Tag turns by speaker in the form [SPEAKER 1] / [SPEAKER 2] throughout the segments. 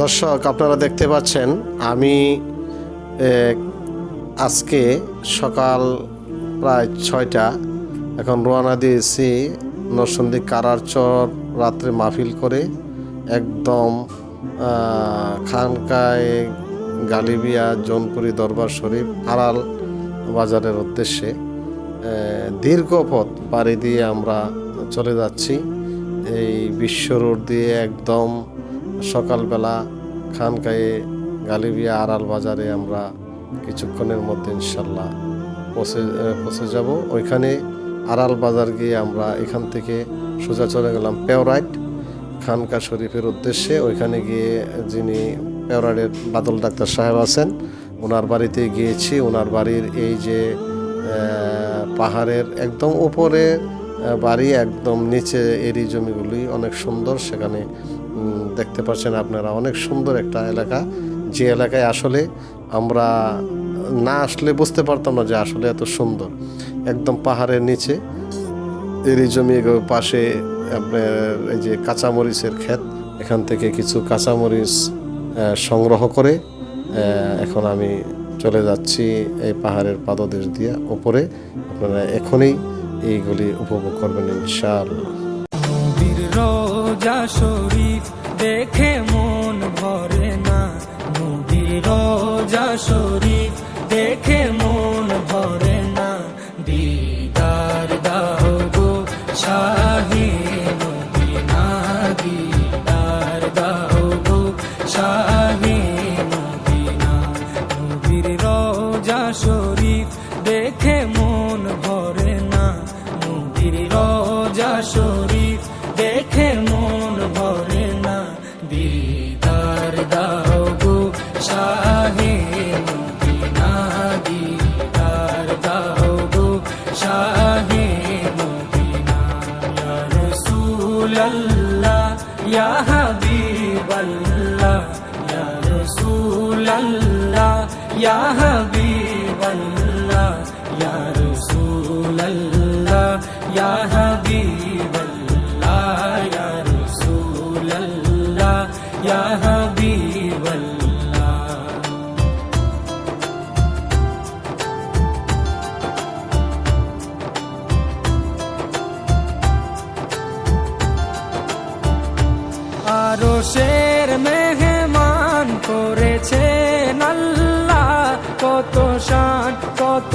[SPEAKER 1] দর্শক, আপনারা দেখতে পাচ্ছেন, আমি আজকে সকাল প্রায় ছয়টা, এখন রোয়ানা দিয়েছি নরসন্দী কারার চর রাত্রে মাহফিল করে, একদম খানকায় গালিবিয়া, জৌনপুরি দরবার শরীফ, আড়াল বাজারের উদ্দেশ্যে দীর্ঘ পথ পাড়ি দিয়ে আমরা চলে যাচ্ছি। এই বিশ্ব রোড দিয়ে একদম সকালবেলা খানকায়ে গালিবিয়া আড়াল বাজারে আমরা কিছুক্ষণের মধ্যে ইনশাল্লাহ পৌঁছে পৌঁছে যাব। ওইখানে আড়াল বাজার গিয়ে আমরা এখান থেকে সোজা চলে গেলাম পেওরাইট খানকা শরীফের উদ্দেশ্যে। ওইখানে গিয়ে যিনি পেওরাইটের বাদল ডাক্তার সাহেব আছেন, ওনার বাড়িতে গিয়েছি। ওনার বাড়ির এই যে পাহাড়ের একদম উপরে বাড়ি একদম নিচে এরি জমিগুলি অনেক সুন্দর। সেখানে দেখতে পাচ্ছেন আপনারা, অনেক সুন্দর একটা এলাকা। যে এলাকায় আসলে আমরা না আসলে বুঝতে পারতাম না যে আসলে এত সুন্দর। একদম পাহাড়ের নিচে এরি জমি পাশে আপনার এই যে কাঁচামরিচের ক্ষেত, এখান থেকে কিছু কাঁচামরিচ সংগ্রহ করে এখন আমি চলে যাচ্ছি এই পাহাড়ের পাদদেশ দিয়ে ওপরে। আপনারা এখনই এইগুলি উপভোগ করবেন ইনশাআল্লাহ।
[SPEAKER 2] দেখে মন ভরে না। নদীর রোজা শরীফ ইয়া হাবিবাল্লাহ আরও শের মেহমান করেছেন আল্লাহ। কত শান কত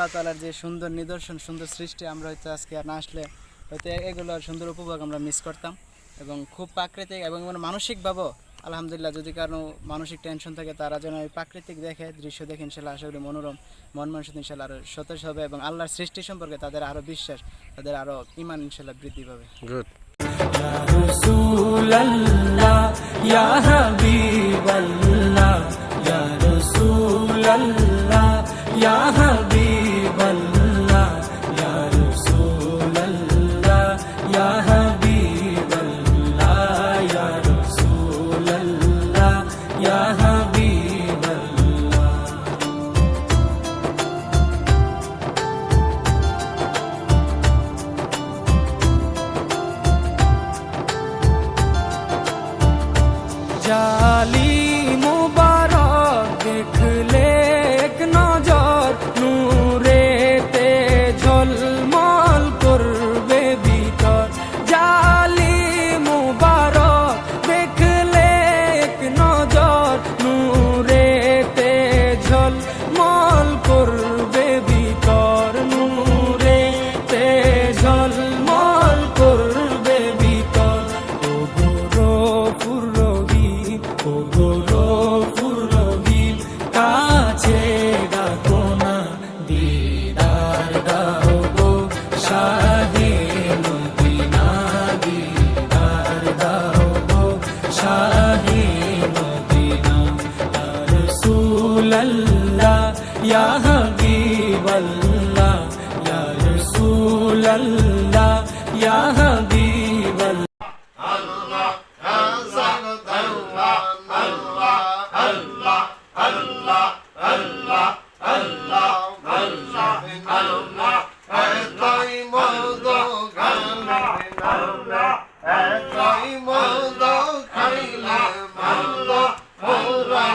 [SPEAKER 3] আল্লাহ তালার যে সুন্দর নিদর্শন, সুন্দর সৃষ্টি আমরা হয়তো আজকে আর না আসলে হয়তো এগুলোর সুন্দর উপভোগ আমরা মিস করতাম। এবং খুব প্রাকৃতিক এবং মানে মানসিকভাবেও আলহামদুলিল্লাহ যদি কারও মানসিক টেনশন থাকে, তারা যেন এই প্রাকৃতিক দেখে, দৃশ্য দেখে ইনশাল্লাহ আশা করি মনোরম, মন মানুষ ইনশাল্লাহ আরও সতেজ হবে এবং আল্লাহর সৃষ্টি সম্পর্কে তাদের আরও বিশ্বাস, তাদের আরও ইমান ইনশাল্লাহ বৃদ্ধি পাবে।
[SPEAKER 1] গুড
[SPEAKER 2] কাছে ডাকো না দিদার দাও গো শাহে মদিনা দিদার দাও গো শাহে মদিনা রসুল্লাহ ইয়া হাবিবাল্লাহ, ইয়া রসুল্লাহ ইয়া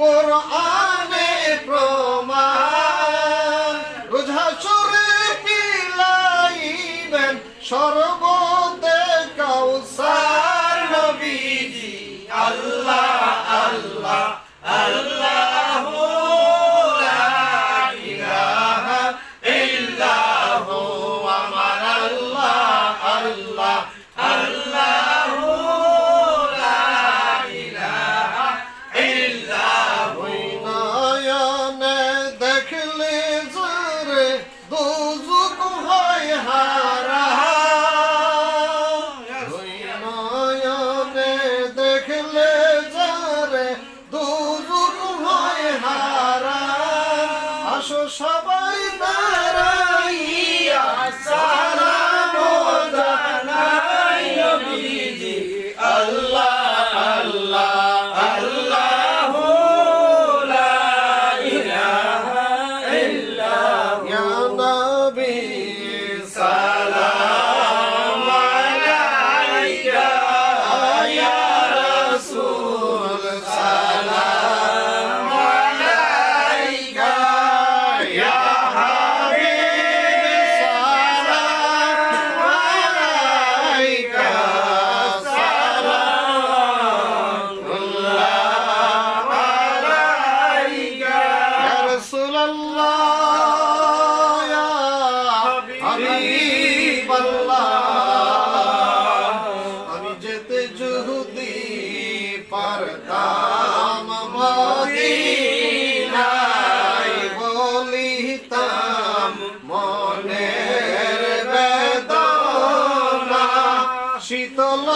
[SPEAKER 1] কোরআন Nabi শীতল